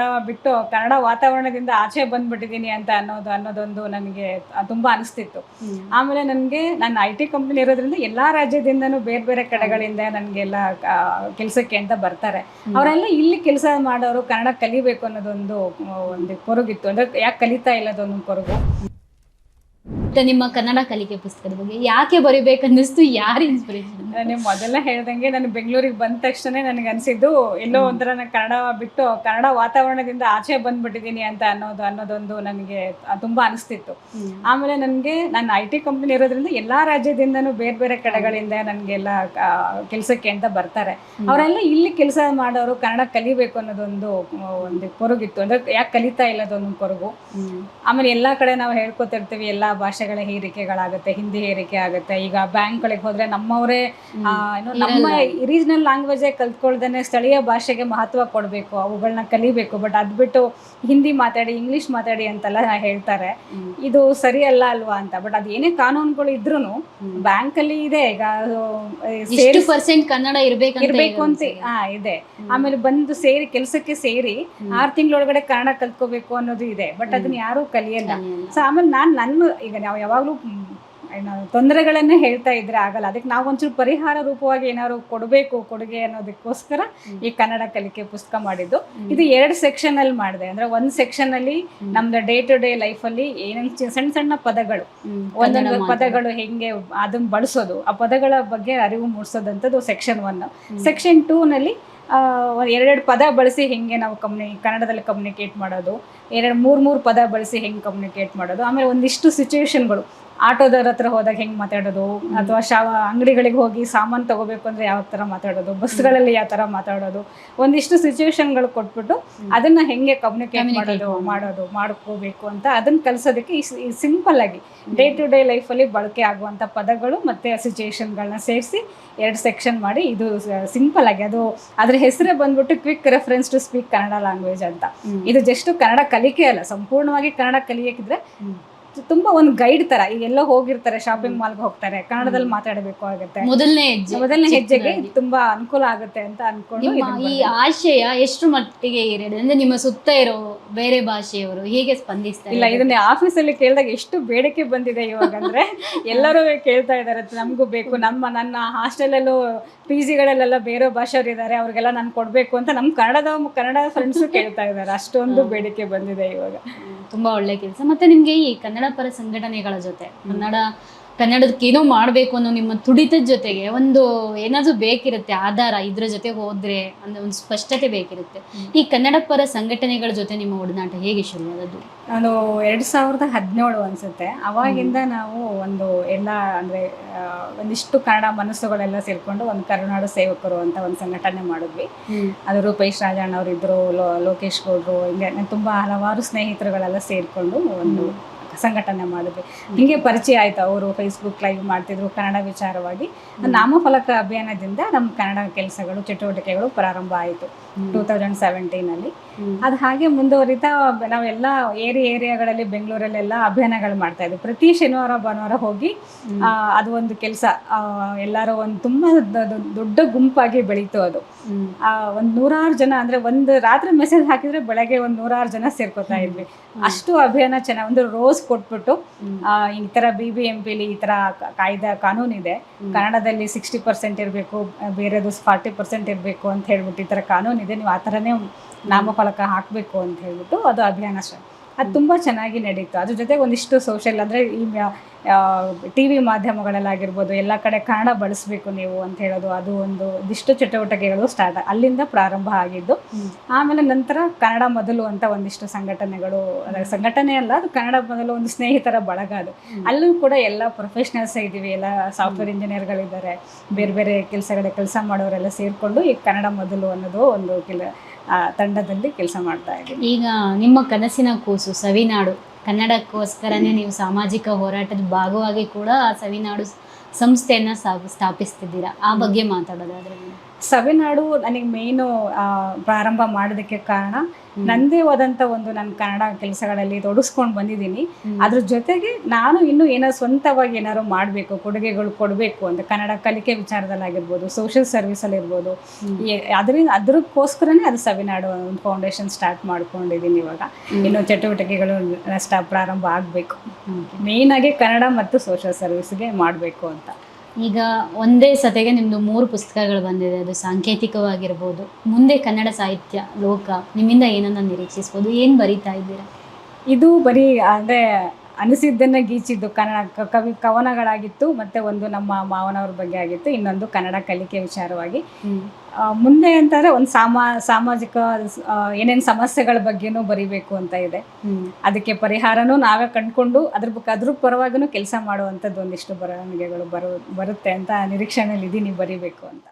ಕನ್ನಡ ಬಿಟ್ಟು ಕನ್ನಡ ವಾತಾವರಣದಿಂದ ಆಚೆ ಬಂದ್ಬಿಟ್ಟಿದ್ದೀನಿ ಅಂತ ಅನ್ನೋದು ಅನ್ನೋದೊಂದು ನನಗೆ ತುಂಬ ಅನಿಸ್ತಿತ್ತು. ಆಮೇಲೆ ನನಗೆ ನಾನು ಐ ಟಿ ಕಂಪ್ನಿ ಇರೋದ್ರಿಂದ ಎಲ್ಲ ರಾಜ್ಯದಿಂದನೂ ಬೇರೆ ಬೇರೆ ಕಡೆಗಳಿಂದ ನನಗೆಲ್ಲ ಕೆಲಸಕ್ಕೆ ಅಂತ ಬರ್ತಾರೆ. ಅವರೆಲ್ಲ ಇಲ್ಲಿ ಕೆಲಸ ಮಾಡೋರು ಕನ್ನಡ ಕಲಿಬೇಕು ಅನ್ನೋದೊಂದು ಒಂದು ಕೊರಗಿತ್ತು. ಅಂದ್ರೆ ಯಾಕೆ ಕಲಿತಾ ಇಲ್ಲ ಅದೊಂದು ಕೊರಗು? ಮತ್ತೆ ನಿಮ್ಮ ಕನ್ನಡ ಕಲಿಕೆ ಪುಸ್ತಕದ ಬಗ್ಗೆ ಯಾಕೆ ಬರಿಬೇಕನ್ನಿಸ್ತು ಯಾರು ಇನ್ಸ್ಪಿರೇಷನ್ ನೀವು ಮೊದಲ ಹೇಳ್ದಂಗೆ ನಾನು ಬೆಂಗಳೂರಿಗೆ ಬಂದ ತಕ್ಷಣ ನನಗೆ ಅನಿಸಿದ್ದು ಎಲ್ಲೋ ಒಂಥರ ನಾನು ಕನ್ನಡ ಬಿಟ್ಟು ಕನ್ನಡ ವಾತಾವರಣದಿಂದ ಆಚೆ ಬಂದ್ಬಿಟ್ಟಿದ್ದೀನಿ ಅಂತ ಅನ್ನೋದು ಅನ್ನೋದೊಂದು ನನಗೆ ತುಂಬ ಅನಿಸ್ತಿತ್ತು. ಆಮೇಲೆ ನನಗೆ ನಾನು ಐ ಟಿ ಕಂಪ್ನಿ ಇರೋದ್ರಿಂದ ಎಲ್ಲ ರಾಜ್ಯದಿಂದನೂ ಬೇರೆ ಬೇರೆ ಕಡೆಗಳಿಂದ ನನಗೆಲ್ಲ ಕೆಲಸಕ್ಕೆ ಅಂತ ಬರ್ತಾರೆ. ಅವರೆಲ್ಲ ಇಲ್ಲಿ ಕೆಲಸ ಮಾಡೋರು ಕನ್ನಡ ಕಲಿಬೇಕು ಅನ್ನೋದೊಂದು ಒಂದು ಕೊರಗಿತ್ತು. ಅಂದ್ರೆ ಯಾಕೆ ಕಲಿತಾ ಇಲ್ಲದೊಂದು ಕೊರಗು. ಆಮೇಲೆ ಎಲ್ಲ ಕಡೆ ನಾವು ಹೇಳ್ಕೊತಿರ್ತೀವಿ ಎಲ್ಲ ಭಾಷೆಗಳ ಹೇರಿಕೆಗಳಾಗುತ್ತೆ ಹಿಂದಿ ಹೇರಿಕೆ ಆಗುತ್ತೆ. ಈಗ ಬ್ಯಾಂಕ್ಗಳಿಗೆ ಹೋದ್ರೆ ನಮ್ಮವರೇ ಏನು ನಮ್ಮ ರೀಜನಲ್ ಲ್ಯಾಂಗ್ವೇಜೇ ಕಲ್ತ್ಕೊಳ್ದೇನೆ ಸ್ಥಳೀಯ ಭಾಷೆಗೆ ಮಹತ್ವ ಕೊಡಬೇಕು ಅವುಗಳನ್ನ ಕಲಿಬೇಕು. ಬಟ್ ಅದ್ ಬಿಟ್ಟು ಹಿಂದಿ ಮಾತಾಡಿ ಇಂಗ್ಲಿಷ್ ಮಾತಾಡಿ ಅಂತೆಲ್ಲ ಹೇಳ್ತಾರೆ. ಇದು ಸರಿ ಅಲ್ಲ ಅಲ್ವಾ ಅಂತ. ಬಟ್ ಅದ್ ಏನೇ ಕಾನೂನುಗಳು ಬ್ಯಾಂಕ್ ಬ್ಯಾಂಕಲ್ಲಿ ಇದೆ. ಈಗ ಪರ್ಸೆಂಟ್ ಕನ್ನಡ ಇರಬೇಕು ಇರ್ಬೇಕು ಅಂತ ಹಾ ಇದೆ. ಆಮೇಲೆ ಬಂದು ಸೇರಿ ಕೆಲಸಕ್ಕೆ ಸೇರಿ ಆರು ತಿಂಗಳೊಳಗಡೆ ಕನ್ನಡ ಕಲ್ತ್ಕೋಬೇಕು ಅನ್ನೋದು ಇದೆ. ಬಟ್ ಅದನ್ನ ಯಾರು ಕಲಿಯಲ್ಲ. ಸೊ ಆಮೇಲೆ ನಾನು ನನ್ನ ಈಗ ನಾವು ಯಾವಾಗಲೂ ತೊಂದರೆಗಳನ್ನ ಹೇಳ್ತಾ ಇದ್ರೆ ಆಗಲ್ಲ. ಅದಕ್ಕೆ ನಾವು ಒಂಚೂರು ಪರಿಹಾರ ರೂಪವಾಗಿ ಏನಾದ್ರು ಕೊಡಬೇಕು ಕೊಡುಗೆ ಅನ್ನೋದಕ್ಕೋಸ್ಕರ ಈ ಕನ್ನಡ ಕಲಿಕೆ ಪುಸ್ತಕ ಮಾಡಿದ್ದು. ಇದು ಎರಡು ಸೆಕ್ಷನ್ ಅಲ್ಲಿ ಮಾಡಿದೆ. ಅಂದ್ರೆ ಒಂದ್ ಸೆಕ್ಷನ್ ಅಲ್ಲಿ ನಮ್ದು ಡೇ ಟು ಡೇ ಲೈಫ್ ಅಲ್ಲಿ ಏನೇನು ಸಣ್ಣ ಸಣ್ಣ ಪದಗಳು. ಒಂದೊಂದು ಪದಗಳು ಹೆಂಗೆ ಅದನ್ನ ಬಳಸೋದು ಆ ಪದಗಳ ಬಗ್ಗೆ ಅರಿವು ಮೂಡಿಸೋದಂಥದ್ದು ಸೆಕ್ಷನ್ ಒನ್. ಸೆಕ್ಷನ್ ಟೂ ನಲ್ಲಿ ಎರಡೆರಡು ಪದ ಬಳಸಿ ಹೆಂಗೆ ನಾವು ಕಮ್ಯುನಿ ಕನ್ನಡದಲ್ಲಿ ಕಮ್ಯುನಿಕೇಟ್ ಮಾಡೋದು. ಎರಡು ಮೂರು ಮೂರು ಪದ ಬಳಸಿ ಹೆಂಗೆ ಕಮ್ಯುನಿಕೇಟ್ ಮಾಡೋದು. ಆಮೇಲೆ ಒಂದಿಷ್ಟು ಸಿಚುವೇಶನ್ಗಳು ಆಟೋದವ್ರ ಹತ್ರ ಹೋದಾಗ ಹೆಂಗೆ ಮಾತಾಡೋದು? ಅಥವಾ ಶಾವ ಅಂಗಡಿಗಳಿಗೆ ಹೋಗಿ ಸಾಮಾನು ತಗೋಬೇಕು ಅಂದ್ರೆ ಯಾವ ತರ ಮಾತಾಡೋದು? ಬಸ್ಗಳಲ್ಲಿ ಯಾವ ತರ ಮಾತಾಡೋದು? ಒಂದಿಷ್ಟು ಸಿಚುವೇಶನ್ಗಳು ಕೊಟ್ಬಿಟ್ಟು ಅದನ್ನ ಹೆಂಗೆ ಕಮ್ಯುನಿಕೇಟ್ ಮಾಡೋದು ಮಾಡೋದು ಮಾಡ್ಕೋಬೇಕು ಅಂತ ಅದನ್ನ ಕಲಿಸೋದಕ್ಕೆ ಈ ಸಿಂಪಲ್ ಆಗಿ ಡೇ ಟು ಡೇ ಲೈಫಲ್ಲಿ ಬಳಕೆ ಆಗುವಂತ ಪದಗಳು ಮತ್ತೆ ಸಿಚುವೇಶನ್ಗಳನ್ನ ಸೇರಿಸಿ ಎರಡು ಸೆಕ್ಷನ್ ಮಾಡಿ ಇದು ಸಿಂಪಲ್ ಆಗಿ ಅದು ಅದ್ರ ಹೆಸರೇ ಬಂದ್ಬಿಟ್ಟು quick reference to speak Kannada language ಅಂತ. ಇದು ಜಸ್ಟ್ ಕನ್ನಡ ಕಲಿಕೆ ಅಲ್ಲ ಸಂಪೂರ್ಣವಾಗಿ ಕನ್ನಡ ಕಲಿಯಕ್ಕಿದ್ರೆ ತುಂಬಾ ಒಂದು ಗೈಡ್ ತರ ಈಗ ಎಲ್ಲೋ ಹೋಗಿರ್ತಾರೆ ಶಾಪಿಂಗ್ ಮಾಲ್ಗೆ ಹೋಗ್ತಾರೆ ಕನ್ನಡದಲ್ಲಿ ಮಾತಾಡಬೇಕು ಆಗುತ್ತೆ. ಮೊದಲನೇ ಹೆಜ್ಜೆ ಮೊದಲನೇ ಹೆಜ್ಜೆಗೆ ಇದು ತುಂಬಾ ಅನುಕೂಲ ಆಗುತ್ತೆ ಅಂತ ಅನ್ಕೊಂಡು ನಿಮ್ಮ ಇದನ್ನ ಈ ಆಶಯ ಎಷ್ಟು ಮಟ್ಟಿಗೆ ಇರೋದು ಅಂದ್ರೆ ನಿಮ್ಮ ಸುತ್ತ ಇರೋ ಬೇರೆ ಭಾಷೆಯವರು ಹೇಗೆ ಸ್ಪಂದಿಸ್ತಾರೆ? ಇಲ್ಲ ಇದನ್ನ ಆಫೀಸಲ್ಲಿ ಕೇಳಿದಾಗ ಎಷ್ಟು ಬೇಡಿಕೆ ಬಂದಿದೆ ಇವಾಗ ಅಂದ್ರೆ ಎಲ್ಲರೂ ಕೇಳ್ತಾ ಇದಾರೆ ನಮಗೂ ಬೇಕು ನಮ್ಮ ನನ್ನ ಹಾಸ್ಟೆಲಲ್ಲೂ ಪಿ ಜಿಗಳಲ್ಲೆಲ್ಲ ಬೇರೆ ಭಾಷೆಯವರು ಇದ್ದಾರೆ ಅವ್ರಿಗೆಲ್ಲ ನಾನು ಕೊಡ್ಬೇಕು ಅಂತ ನಮ್ಮ ಕನ್ನಡದ ಕನ್ನಡ ಫ್ರೆಂಡ್ಸ್ ಕೇಳ್ತಾ ಇದ್ದಾರೆ ಅಷ್ಟೊಂದು ಬೇಡಿಕೆ ಬಂದಿದೆ ಇವಾಗ. ತುಂಬಾ ಒಳ್ಳೆ ಕೆಲಸ. ಮತ್ತೆ ನಿಮ್ಗೆ ಈ ಕನ್ನಡ ಪರ ಸಂಘಟನೆಗಳ ಜೊತೆ ಕನ್ನಡ ಕನ್ನಡಕ್ಕೆ ಏನೋ ಮಾಡಬೇಕು ಅನ್ನೋ ನಿಮ್ಮ ತುಡಿತದ ಜೊತೆಗೆ ಒಂದು ಏನಾದ್ರು ಬೇಕಿರುತ್ತೆ ಆಧಾರ ಇದ್ರ ಜೊತೆ ಹೋದ್ರೆ ಅಂದ್ರೆ ಒಂದು ಸ್ಪಷ್ಟತೆ ಬೇಕಿರುತ್ತೆ. ಈ ಕನ್ನಡ ಪರ ಸಂಘಟನೆಗಳ ಜೊತೆ ನಿಮ್ಮ ಒಡನಾಟ ಹೇಗೆ ಶುರುವಾದದ್ದು ನಾನು ಎರಡು ಸಾವಿರದ ಹದಿನೇಳು ಅನ್ಸುತ್ತೆ. ಅವಾಗಿಂದ ನಾವು ಒಂದು ಎಲ್ಲ ಅಂದ್ರೆ ಒಂದಿಷ್ಟು ಕನ್ನಡ ಮನಸ್ಸುಗಳೆಲ್ಲ ಸೇರ್ಕೊಂಡು ಒಂದು ಕರುನಾಡು ಸೇವಕರು ಅಂತ ಒಂದು ಸಂಘಟನೆ ಮಾಡಿದ್ವಿ. ಅದು ರೂಪೇಶ್ ರಾಜಣ್ಣ ಅವರು ಇದ್ರು ಲೋಕೇಶ್ ಗೌಡ್ರು ಹಿಂಗೆ ತುಂಬಾ ಹಲವಾರು ಸ್ನೇಹಿತರುಗಳೆಲ್ಲ ಸೇರಿಕೊಂಡು ಒಂದು ಸಂಘಟನೆ ಮಾಡಿದ್ವಿ ಹಿಂಗೆ ಪರಿಚಯ ಆಯ್ತು. ಅವರು ಫೇಸ್ಬುಕ್ ಲೈವ್ ಮಾಡ್ತಿದ್ರು ಕನ್ನಡ ವಿಚಾರವಾಗಿ. ನಾಮಫಲಕ ಅಭಿಯಾನದಿಂದ ನಮ್ಮ ಕನ್ನಡ ಕೆಲಸಗಳು ಚಟುವಟಿಕೆಗಳು ಪ್ರಾರಂಭ ಆಯಿತು ಟೂ ತೌಸಂಡ್ ಸೆವೆಂಟೀನಲ್ಲಿ ಅದು ಹಾಗೆ ಮುಂದುವರಿತಾ ನಾವೆಲ್ಲ ಏರಿ ಏರಿಯಾಗಳಲ್ಲಿ ಬೆಂಗಳೂರಲ್ಲೆಲ್ಲ ಅಭಿಯಾನಗಳು ಮಾಡ್ತಾ ಇದ್ವಿ. ಪ್ರತಿ ಶನಿವಾರ ಭಾನುವಾರ ಹೋಗಿ ಅದು ಒಂದು ಕೆಲಸ ಎಲ್ಲರೂ ಒಂದು ತುಂಬ ದೊಡ್ಡ ಗುಂಪಾಗಿ ಬೆಳೀತು ಅದು. ಆ, ಒಂದ್ ನೂರಾರು ಜನ ಅಂದ್ರೆ ಒಂದು ರಾತ್ರಿ ಮೆಸೇಜ್ ಹಾಕಿದ್ರೆ ಬೆಳಗ್ಗೆ ಒಂದ್ ನೂರಾರು ಜನ ಸೇರ್ಕೋತಾ ಇದ್ವಿ. ಅಷ್ಟು ಅಭಿಯಾನ ಚೆನ್ನಾಗಿ ಒಂದು ರೋಸ್ ಕೊಟ್ಬಿಟ್ಟು ಆ, ಈ ತರ ಬಿ ಬಿ ಎಂ ಪಿಲಿ ಈ ತರ ಕಾಯ್ದೆ ಕಾನೂನಿದೆ ಕನ್ನಡದಲ್ಲಿ ಸಿಕ್ಸ್ಟಿ ಪರ್ಸೆಂಟ್ ಇರಬೇಕು ಬೇರೆದು ಫಾರ್ಟಿ ಪರ್ಸೆಂಟ್ ಇರಬೇಕು ಅಂತ ಹೇಳ್ಬಿಟ್ಟು ಈ ತರ ಕಾನೂನಿದೆ ನೀವು ಆ ಥರನೇ ನಾಮಫಲಕ ಹಾಕಬೇಕು ಅಂತ ಹೇಳ್ಬಿಟ್ಟು ಅದು ಅಭಿಯಾನ ಸ್ಟಾರ್ಟ್. ಅದು ತುಂಬ ಚೆನ್ನಾಗಿ ನಡೀತು. ಅದ್ರ ಜೊತೆಗೆ ಒಂದಿಷ್ಟು ಸೋಷಿಯಲ್ ಅಂದರೆ ಈ ಟಿ ವಿ ಮಾಧ್ಯಮಗಳಲ್ಲಾಗಿರ್ಬೋದು ಎಲ್ಲ ಕಡೆ ಕನ್ನಡ ಬಳಸಬೇಕು ನೀವು ಅಂತ ಹೇಳೋದು ಅದು ಒಂದು ಒಂದಿಷ್ಟು ಚಟುವಟಿಕೆಗಳು ಸ್ಟಾರ್ಟ್ ಅಲ್ಲಿಂದ ಪ್ರಾರಂಭ ಆಗಿದ್ದು ಆಮೇಲೆ ನಂತರ ಕನ್ನಡ ಮೊದಲು ಅಂತ ಒಂದಿಷ್ಟು ಸಂಘಟನೆಗಳು ಸಂಘಟನೆ ಅಲ್ಲ ಅದು ಕನ್ನಡ ಮೊದಲು ಒಂದು ಸ್ನೇಹಿತರ ಬಳಗ ಅದು. ಅಲ್ಲೂ ಕೂಡ ಎಲ್ಲ ಪ್ರೊಫೆಷನಲ್ಸ್ ಇದ್ದೀವಿ ಎಲ್ಲ ಸಾಫ್ಟ್ವೇರ್ ಇಂಜಿನಿಯರ್ಗಳಿದ್ದಾರೆ ಬೇರೆ ಬೇರೆ ಕೆಲಸಗಳ ಕೆಲಸ ಮಾಡೋರೆಲ್ಲ ಸೇರಿಕೊಂಡು ಈ ಕನ್ನಡ ಮೊದಲು ಅನ್ನೋದು ಒಂದು ಕೆಲ ತಂಡದಲ್ಲಿ ಕೆಲಸ ಮಾಡ್ತಾ ಇದ್ದೀವಿ ಈಗ ನಿಮ್ಮ ಕನಸಿನ ಕೂಸು ಸವಿನಾಡು. ಕನ್ನಡಕ್ಕೋಸ್ಕರನೇ ನೀವು ಸಾಮಾಜಿಕ ಹೋರಾಟದ ಭಾಗವಾಗಿ ಕೂಡ ಆ ಸವಿನಾಡು ಸಂಸ್ಥೆಯನ್ನ ಸ್ಥಾಪ- ಸ್ಥಾಪಿಸ್ತಿದ್ದೀರಾ? ಆ ಬಗ್ಗೆ ಮಾತಾಡೋದಾದ್ರೆ. ಸವಿನಾಡು ನನಗೆ ಮೇಯ್ನು ಪ್ರಾರಂಭ ಮಾಡೋದಕ್ಕೆ ಕಾರಣ ನಂದೇ ಆದಂಥ ಒಂದು ನನ್ನ ಕನ್ನಡ ಕೆಲಸಗಳಲ್ಲಿ ತೊಡಗಿಸ್ಕೊಂಡು ಬಂದಿದ್ದೀನಿ. ಅದ್ರ ಜೊತೆಗೆ ನಾನು ಇನ್ನೂ ಏನೋ ಸ್ವಂತವಾಗಿ ಏನಾದ್ರು ಮಾಡಬೇಕು ಕೊಡುಗೆಗಳು ಕೊಡಬೇಕು ಅಂತ ಕನ್ನಡ ಕಲಿಕೆ ವಿಚಾರದಲ್ಲಾಗಿರ್ಬೋದು ಸೋಷಿಯಲ್ ಸರ್ವಿಸಲ್ಲಿ ಇರ್ಬೋದು. ಈ- ಅದರಿಂದ ಅದಕ್ಕೋಸ್ಕರನೇ ಅದು ಸವಿನಾಡು ಒಂದು ಫೌಂಡೇಶನ್ ಸ್ಟಾರ್ಟ್ ಮಾಡ್ಕೊಂಡಿದ್ದೀನಿ ಇವಾಗ. ಇನ್ನು ಚಟುವಟಿಕೆಗಳು ಸ್ಟಾರ್ಟ್ ಪ್ರಾರಂಭ ಆಗಬೇಕು. ಮೇಯ್ನಾಗಿ ಕನ್ನಡ ಮತ್ತು ಸೋಷಿಯಲ್ ಸರ್ವಿಸ್ಗೆ ಮಾಡಬೇಕು ಅಂತ. ಈಗ ಒಂದೇ ಸತೆಗೆ ನಿಮ್ಮದು ಮೂರು ಪುಸ್ತಕಗಳು ಬಂದಿದೆ. ಅದು ಸಾಂಕೇತಿಕವಾಗಿರ್ಬೋದು, ಮುಂದೆ ಕನ್ನಡ ಸಾಹಿತ್ಯ, ಲೋಕ, ನಿಮ್ಮಿಂದ ಏನನ್ನ ನಿರೀಕ್ಷಿಸ್ಬೋದು, ಏನು ಬರೀತಾ ಇದ್ದೀರಾ? ಇದು ಬರೀ ಅಂದರೆ ಅನಿಸಿದ್ದನ್ನ ಗೀಚಿದ್ದು ಕನ್ನಡ ಕವಿ ಕವನಗಳಾಗಿತ್ತು ಮತ್ತೆ ಒಂದು ನಮ್ಮ ಮಾವನವ್ರ ಬಗ್ಗೆ ಆಗಿತ್ತು ಇನ್ನೊಂದು ಕನ್ನಡ ಕಲಿಕೆ ವಿಚಾರವಾಗಿ. ಮುಂದೆ ಅಂತಂದರೆ ಒಂದು ಸಾಮಾ ಸಾಮಾಜಿಕ ಏನೇನು ಸಮಸ್ಯೆಗಳ ಬಗ್ಗೆನೂ ಬರಿಬೇಕು ಅಂತ ಇದೆ. ಅದಕ್ಕೆ ಪರಿಹಾರನೂ ನಾವೇ ಕಂಡುಕೊಂಡು ಅದ್ರ ಬಗ್ಗೆ ಅದ್ರ ಪರವಾಗಿನೂ ಕೆಲಸ ಮಾಡುವಂಥದ್ದು ಒಂದಿಷ್ಟು ಬರವಣಿಗೆಗಳು ಬರು ಬರುತ್ತೆ ಅಂತ ನಿರೀಕ್ಷೆಯಲ್ಲಿ ಇದೀನಿ ಬರಿಬೇಕು ಅಂತ.